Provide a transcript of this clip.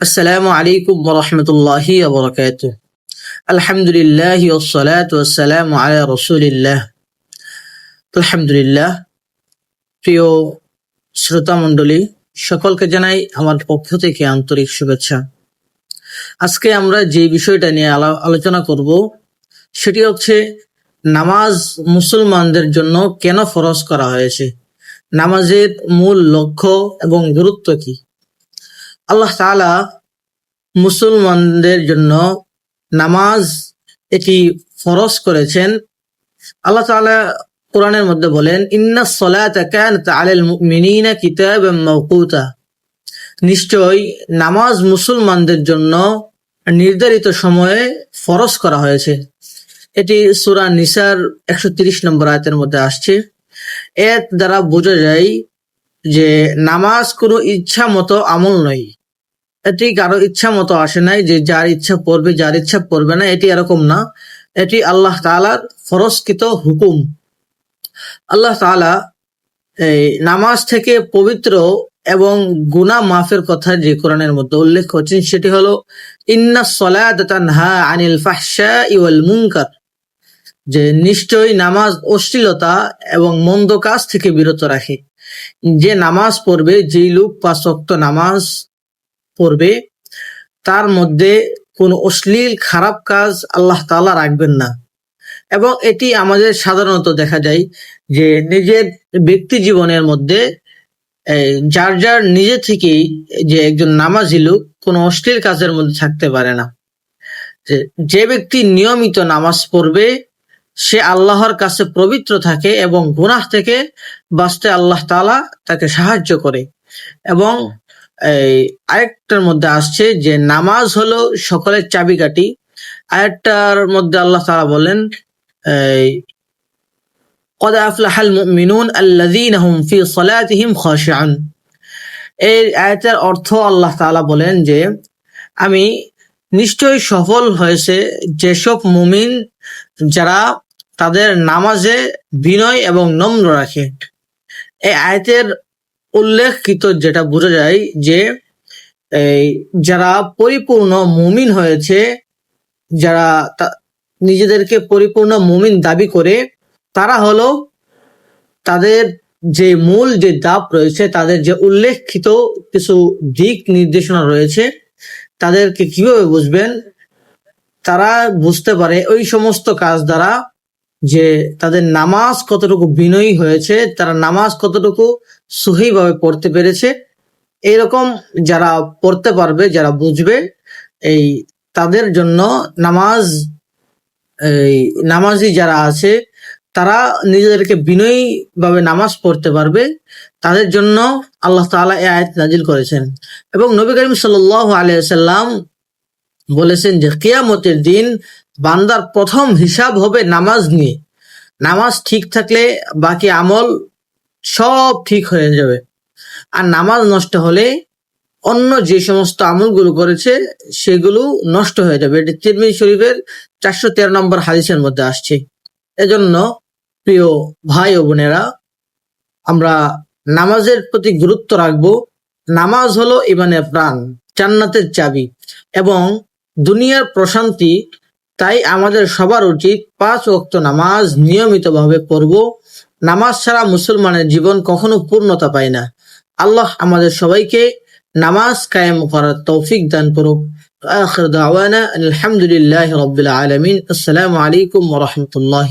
আসসালামু আলাইকুম রহমতুল্লাহি আবরকাত আলহামদুলিল্লাহ ওসালাত ওসালাম আলা রসুলিল্লাহ। আলহামদুলিল্লাহ, প্রিয় শ্রোতা মণ্ডলী সকলকে জানাই আমার পক্ষ থেকে আন্তরিক শুভেচ্ছা। আজকে আমরা যে বিষয়টা নিয়ে আলোচনা করব, সেটি হচ্ছে নামাজ মুসলমানদের জন্য কেন ফরজ করা হয়েছে? নামাজের মূল লক্ষ্য এবং গুরুত্ব কি? আল্লাহ তাআলা মুসলমানদের জন্য নামাজ এটি ফরজ করেছেন। আল্লাহ তাআলা কোরআনের মধ্যে বলেন, ইন্না সলাতা আলাল মাওকুতা। নিশ্চয় নামাজ মুসলমানদের জন্য নির্ধারিত সময়ে ফরজ করা হয়েছে। এটি সূরা নিসার একশো তিরিশ নম্বর আয়তের মধ্যে আসছে। এর দ্বারা বোঝা যায় যে নামাজ কোনো ইচ্ছা মতো আমল নয়। এটি কারও ইচ্ছা মতো আসে নাই যে যার ইচ্ছা পড়বে, যার ইচ্ছা পড়বে না, এটি এরকম না। এটি আল্লাহ তাআলার ফরস্কৃত হুকুম। আল্লাহ তাআলা এই নামাজ থেকে পবিত্র এবং গুনা মাফের কথা যে কোরআনের মধ্যে উল্লেখ করছেন, সেটি হলো ইন্না সলাতা তানহা আনিল ফাহশাই ওয়াল মুনকার। যে নিশ্চয়ই নামাজ অশ্লীলতা এবং মন্দ কাজ থেকে বিরত রাখে। যে নামাজ পড়বে, যেই লোক পাঁচ ওয়াক্ত নামাজ পড়বে, তার মধ্যে কোনো অশ্লীল, খারাপ কাজ আল্লাহ তাআলা রাখবেন না। এবং এটি আমাদের সাধারণত দেখা যায় যে নিজের ব্যক্তি জীবনের মধ্যে যার যার নিজে থেকেই যে একজন নামাজি লোক কোনো অশ্লীল কাজের মধ্যে থাকতে পারে না। যে ব্যক্তি নিয়মিত নামাজ পড়বে সে আল্লাহর কাছে পবিত্র থাকে এবং গুনাহ থেকে বাঁচতে আল্লাহ তাআলা তাকে সাহায্য করে এবং এই আরেকটার মধ্যে আসছে যে নামাজ হলো সকলের চাবিকাঠি আরেকটার মধ্যে আল্লাহ তাআলা বলেন এই قد أفلح المؤمنون الذين هم في صلاتهم خاشعون এই আয়াতের অর্থ আল্লাহ তাআলা বলেন যে আমি নিশ্চয়ই সফল হয়েছে যেসব মুমিন যারা তাদের নামাজে বিনয় এবং নম্র রাখে। এই আয়তের উল্লেখিত যেটা বোঝা যায় যে, এই যারা পরিপূর্ণ মুমিন হয়েছে, যারা নিজেদেরকে পরিপূর্ণ মুমিন দাবি করে, তারা হলো তাদের যে মূল যে দাপ রয়েছে, তাদের যে উল্লেখিত কিছু দিক নির্দেশনা রয়েছে, তাদেরকে কীভাবে বুঝবেন? তারা বুঝতে পারে ওই সমস্ত কাজ দ্বারা যে তাদের নামাজ কতটুকু বিনয়ী হয়েছে, তারা নামাজ কতটুকু সহিভাবে পড়তে পেরেছে, এরকম যারা পড়তে পারবে, যারা বুঝবে, এই তাদের জন্য নামাজ, এই নামাজি যারা আছে, তারা নিজেদেরকে বিনয়ী ভাবে নামাজ পড়তে পারবে, তাদের জন্য আল্লাহ তাআলা এ আয়াত নাজিল করেছেন। এবং নবী করিম সাল্লাল্লাহু আলাইহি সাল্লাম বলেছেন যে, কিয়ামতের দিন বান্দার প্রথম হিসাব হবে নামাজ নিয়ে। নামাজ ঠিক থাকলে বাকি আমল সব ঠিক হয়ে যাবে। আর নামাজ নষ্ট হলে অন্য যে সমস্ত আমলগুলো করেছে, সেগুলো নষ্ট হয়ে যাবে। এটি তিরমিজি শরীফের চারশো তেরো নম্বর হাদিসের মধ্যে আসছে। এজন্য প্রিয় ভাই ও বোনেরা, আমরা নামাজের প্রতি গুরুত্ব রাখব। নামাজ হলো ইমানের প্রাণ, জান্নাতের চাবি। এবং দুনিয়ার প্রশান্তি তাই আমাদের সবার উচিত পাঁচ ওক্ত নামাজ নিয়মিতভাবে পড়ব। নামাজ ছাড়া মুসলমানের জীবন কখনো পূর্ণতা পায় না। আল্লাহ আমাদের সবাইকে নামাজ কায়েম করার তৌফিক দান করুক। আখর দাওয়ানা আলহামদুলিল্লাহ রবিল আলমিন। আসসালামু আলাইকুম রহমতুল্লাহ